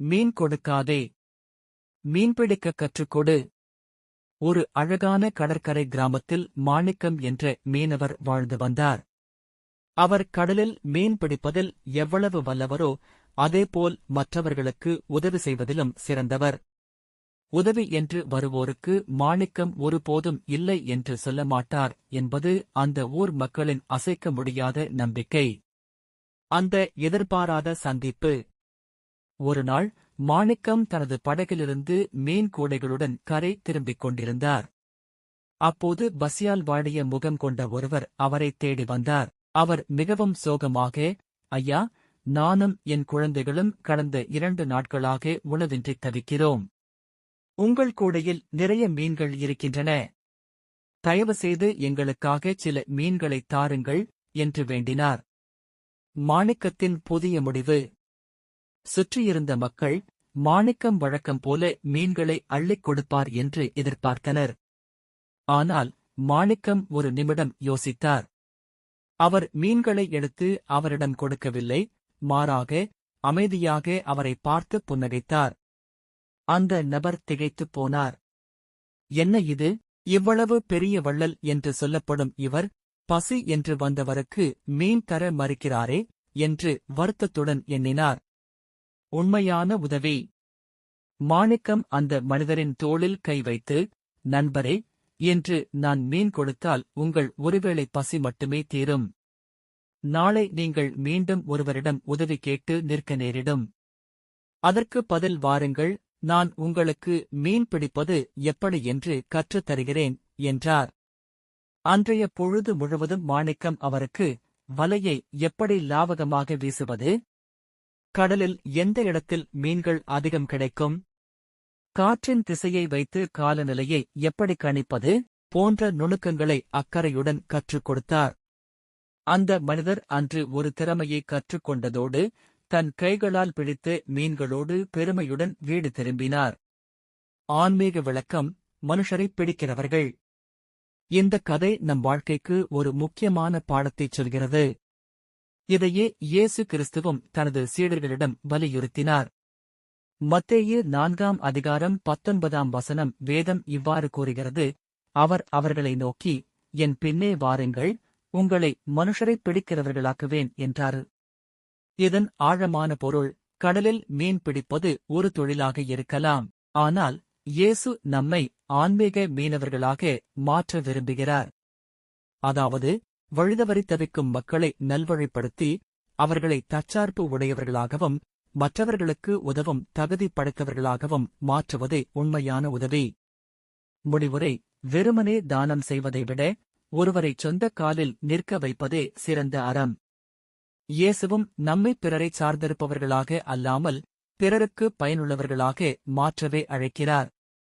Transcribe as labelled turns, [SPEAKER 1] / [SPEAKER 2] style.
[SPEAKER 1] மீன் கொடுக்காதே. மீன்பிடிக்க கற்றுக்கொடு ஒரு அழகான கடற்கரை கிராமத்தில் மாணிக்கம் என்ற மீனவர் வாழ்ந்து வந்தார். அவர் கடலில் மீன் பிடிப்பதில் எவ்வளவு வல்லவரோ அதேபோல் மற்றவர்களுக்கு உதவி செய்வதிலும் சிறந்தவர். உதவி என்று வருவோருக்கு மாணிக்கம் ஒருபோதும் இல்லை என்று சொல்ல மாட்டார் என்பது அந்த ஊர் மக்களின் அசைக்க முடியாத நம்பிக்கை. அந்த எதிர்பாராத சந்திப்பு. ஒருநாள் மாணிக்கம் தனது படகிலிருந்து மீன் கூடைகளுடன் கரை திரும்பிக் கொண்டிருந்தார். அப்போது பசியால் வாடிய முகம் கொண்ட ஒருவர் அவரை தேடி வந்தார். அவர் மிகவும் சோகமாக ஐயா நானும் என் குழந்தைகளும் கடந்த இரண்டு நாட்களாக உணவின்றி தவிக்கிறோம். உங்கள் கூடையில் நிறைய மீன்கள் இருக்கின்றன. தயவு செய்து எங்களுக்காக சில மீன்களை தாருங்கள் என்று வேண்டினார். மாணிக்கத்தின் புதிய முடிவு. சுற்றியிருந்த மக்கள் மாணிக்கம் வழக்கம் போல மீன்களை அள்ளிக் கொடுப்பார் என்று எதிர்பார்த்தனர். ஆனால் மாணிக்கம் ஒரு நிமிடம் யோசித்தார். அவர் மீன்களை எடுத்து அவரிடம் கொடுக்கவில்லை மாறாக அமைதியாக அவரை பார்த்து புன்னகைத்தார். அந்த நபர் திகைத்துப் போனார். என்ன இது? இவ்வளவு பெரிய வள்ளல் என்று சொல்லப்படும் இவர் பசி என்று வந்தவருக்கு மீன் தர மறுக்கிறாரே? என்று வருத்தத்துடன் எண்ணினார். உண்மையான உதவி. மாணிக்கம் அந்த மனிதரின் தோளில் கை வைத்து நண்பரே என்று நான் மீன் கொடுத்தால் உங்கள் ஒருவேளை பசி மட்டுமே தீரும். நாளை நீங்கள் மீண்டும் ஒருவரிடம் உதவி கேட்டு நிற்க நேரிடும். அதற்கு பதில் வாருங்கள் நான் உங்களுக்கு மீன் பிடிப்பது எப்படி என்று கற்றுத் தருகிறேன் என்றார். அன்றைய பொழுது முழுவதும் மாணிக்கம் அவருக்கு வலையை எப்படி லாவகமாக வீசுவது? கடலில் எந்த இடத்தில் மீன்கள் அதிகம் கிடைக்கும்? காற்றின் திசையை வைத்து காலநிலையை எப்படி கணிப்பது? போன்ற நுணுக்கங்களை அக்கறையுடன் கற்றுக் கொடுத்தார். அந்த மனிதர் அன்று ஒரு திறமையை கற்றுக்கொண்டதோடு தன் கைகளால் பிடித்து மீன்களோடு பெருமையுடன் வீடு திரும்பினார். ஆன்மீக விளக்கம் மனுஷரைப் பிடிக்கிறவர்கள். இந்த கதை நம் வாழ்க்கைக்கு ஒரு முக்கியமான பாடத்தைச் சொல்கிறது. இதையே இயேசு கிறிஸ்துவும் தனது சீடர்களிடம் வலியுறுத்தினார். மத்தேயு நான்காம் அதிகாரம் பத்தொன்பதாம் வசனம் வேதம் இவ்வாறு கூறுகிறது அவர் அவர்களை நோக்கி என் பின்னே வாருங்கள் உங்களை மனுஷரைப் பிடிக்கிறவர்களாக்குவேன் என்றார். இதன் ஆழமான பொருள் கடலில் மீன் பிடிப்பது ஒரு தொழிலாக இருக்கலாம் ஆனால் இயேசு நம்மை ஆன்மீக மீனவர்களாக மாற்ற விரும்புகிறார். அதாவது வழுதவறி தவிக்கும் மக்களை நல்வழிப்படுத்தி அவர்களை தற்சார்பு உடையவர்களாகவும் மற்றவர்களுக்கு உதவும் தகுதி படைத்தவர்களாகவும் மாற்றுவதே உண்மையான உதவி. முடிவுரை வெறுமனே தானம் செய்வதை விட ஒருவரை சொந்த காலில் நிற்க வைப்பதே சிறந்த அறம். இயேசுவும் நம்மை பிறரை சார்ந்திருப்பவர்களாக அல்லாமல் பிறருக்கு பயனுள்ளவர்களாக மாற்றவே அழைக்கிறார்.